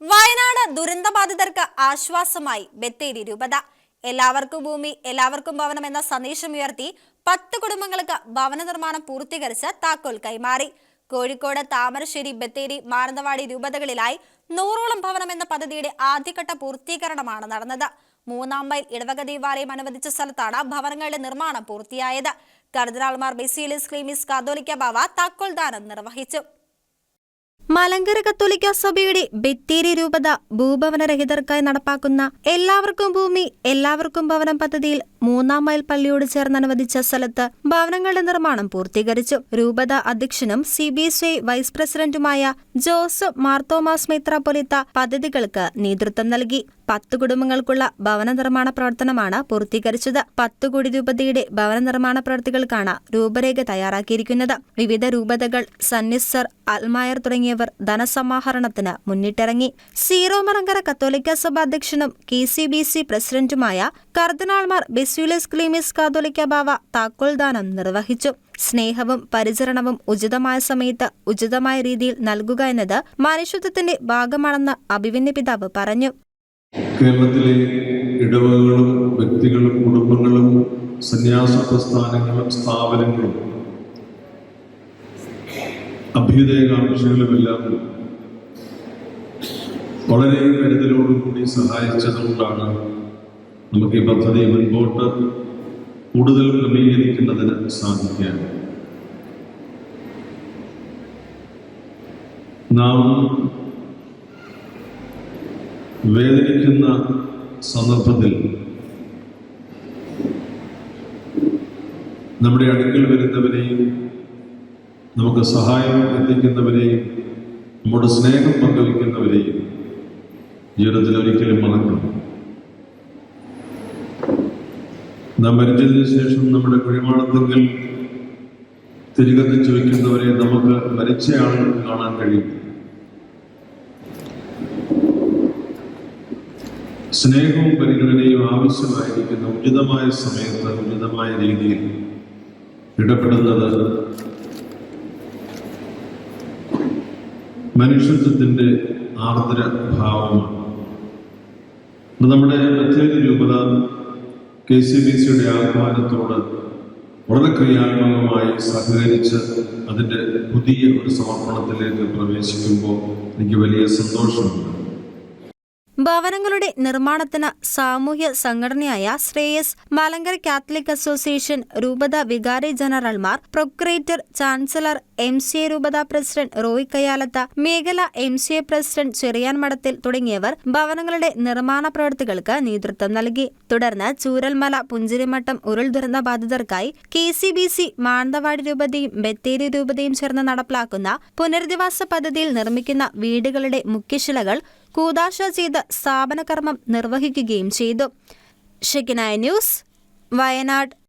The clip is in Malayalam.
വയനാട് ദുരന്തബാധിതർക്ക് ആശ്വാസമായി ബത്തേരി രൂപത. എല്ലാവർക്കും ഭൂമി എല്ലാവർക്കും ഭവനം എന്ന സന്ദേശം ഉയർത്തി പത്ത് കുടുംബങ്ങൾക്ക് ഭവന നിർമ്മാണം പൂർത്തീകരിച്ച് താക്കോൽ കൈമാറി. കോഴിക്കോട് താമരശ്ശേരി ബത്തേരി മാനന്തവാടി രൂപതകളിലായി നൂറോളം ഭവനം എന്ന പദ്ധതിയുടെ ആദ്യഘട്ട പൂർത്തീകരണമാണ് നടന്നത്. മൂന്നാം മൈൽ ഇടവക ദേവാലയം അനുവദിച്ച സ്ഥലത്താണ് ഭവനങ്ങളുടെ നിർമ്മാണം പൂർത്തിയായത്. കർദിനാൾമാർ ബെസീലിസ് ക്ലീമിസ് കാതോലിക്ക ബാവ താക്കോൽ ദാനം നിർവഹിച്ചു. മലങ്കര കത്തോലിക്ക സഭയുടെ ബത്തേരി രൂപത ഭൂഭവനരഹിതർക്കായി നടപ്പാക്കുന്ന എല്ലാവർക്കും ഭൂമി എല്ലാവർക്കും ഭവനം പദ്ധതിയിൽ മൂന്നാം മൈൽ പള്ളിയോട് ചേർന്ന് അനുവദിച്ച സ്ഥലത്ത് ഭവനങ്ങളുടെ നിർമ്മാണം പൂർത്തീകരിച്ചു. രൂപത അധ്യക്ഷനും C B S I vice പ്രസിഡന്റുമായ ജോസഫ് മാർത്തോമാസ് മെത്രാപ്പൊലിത്ത പദ്ധതികൾക്ക് നേതൃത്വം നൽകി. പത്ത് കുടുംബങ്ങൾക്കുള്ള ഭവന നിർമ്മാണ പ്രവർത്തനമാണ് പൂർത്തീകരിച്ചത്. പത്ത് കോടി രൂപതയുടെ ഭവന നിർമ്മാണ പ്രവൃത്തികൾക്കാണ് രൂപരേഖ തയ്യാറാക്കിയിരിക്കുന്നത്. വിവിധ രൂപതകൾ സന്നിസ്സർ അൽമായർ തുടങ്ങിയവർ ധനസമാഹരണത്തിന് മുന്നിട്ടിറങ്ങി. സീറോ മലങ്കര കത്തോലിക്ക സഭ അധ്യക്ഷനും കെ സി ബി സി പ്രസിഡന്റുമായ കർദിനാൾമാർ ബെസ്യൂലിസ് ക്ലീമിസ് കാതോലിക്ക ബാവ താക്കോൽദാനം നിർവഹിച്ചു. സ്നേഹവും പരിചരണവും ഉചിതമായ സമയത്ത് ഉചിതമായ രീതിയിൽ നൽകുക എന്നത് മനുഷ്യത്വത്തിന്റെ ഭാഗമാണെന്ന് അഭിവിന്യ പിതാവ് പറഞ്ഞു. കേരളത്തിലെ ഇടവകളും വ്യക്തികളും കുടുംബങ്ങളും സന്യാസ പ്രസ്ഥാനങ്ങളും സ്ഥാപനങ്ങളും അഭ്യുദയകാംക്ഷികളുമെല്ലാം വളരെ കരുതലോടുകൂടി സഹായിച്ചതുകൊണ്ടാണ് നമുക്ക് ഈ പദ്ധതി മുൻപോട്ട് കൂടുതൽ ക്രമീകരിക്കുന്നതിന് സാധിക്കാൻ നാം വേദനിക്കുന്ന സന്ദർഭത്തിൽ നമ്മുടെ അടുക്കൽ വരുന്നവരെയും നമുക്ക് സഹായം എത്തിക്കുന്നവരെയും നമ്മുടെ സ്നേഹം പങ്കുവയ്ക്കുന്നവരെയും ജീവിതത്തിൽ ഒരിക്കലും മറക്കണം നാം മരിച്ചതിന് ശേഷം നമ്മുടെ കുഴിമാടത്തെങ്കിൽ തിരികെത്തിച്ചു വയ്ക്കുന്നവരെ നമുക്ക് മരിച്ചയാൾ കാണാൻ കഴിയും. സ്നേഹവും പരിഗണനയും ആവശ്യമായിരിക്കുന്ന ഉചിതമായ സമയത്ത് ഉചിതമായ രീതിയിൽ ഇടപെടുന്നത് മനുഷ്യത്വത്തിന്റെ ആർദ്ര ഭാവമാണ്. നമ്മുടെ പ്രത്യേക രൂപത കെ സി ബി സിയുടെ ആഹ്വാനത്തോട് വളരെ ക്രിയാത്മകമായി സഹകരിച്ച് അതിന്റെ പുതിയ ഒരു സമർപ്പണത്തിലേക്ക് പ്രവേശിക്കുമ്പോൾ എനിക്ക് വലിയ സന്തോഷമുണ്ട്. ഭവനങ്ങളുടെ നിർമ്മാണത്തിന് സാമൂഹ്യ സംഘടനയായ ശ്രേയസ് മലങ്കര കാത്തലിക് അസോസിയേഷൻ രൂപത വികാരി ജനറൽമാർ procurator chancellor M C A രൂപത പ്രസിഡന്റ് റോയ് കയാലത്ത മേഖല M C A president Cherian Madathil തുടങ്ങിയവർ ഭവനങ്ങളുടെ നിർമ്മാണ പ്രവൃത്തികൾക്ക് നേതൃത്വം നൽകി. തുടർന്ന് ചൂരൽമല പുഞ്ചിരിമട്ടം ഉരുൾ ദുരന്ത ബാധിതർക്കായി K C B C Mananthavady രൂപതയും Bathery രൂപതയും ചേർന്ന് നടപ്പിലാക്കുന്ന പുനരധിവാസ പദ്ധതിയിൽ നിർമ്മിക്കുന്ന വീടുകളുടെ മുഖ്യശിലകൾ കൂതാശ ചെയ്ത് സ്ഥാപനകർമ്മം നിർവഹിക്കുകയും ചെയ്തു. Shekinah news Wayanad.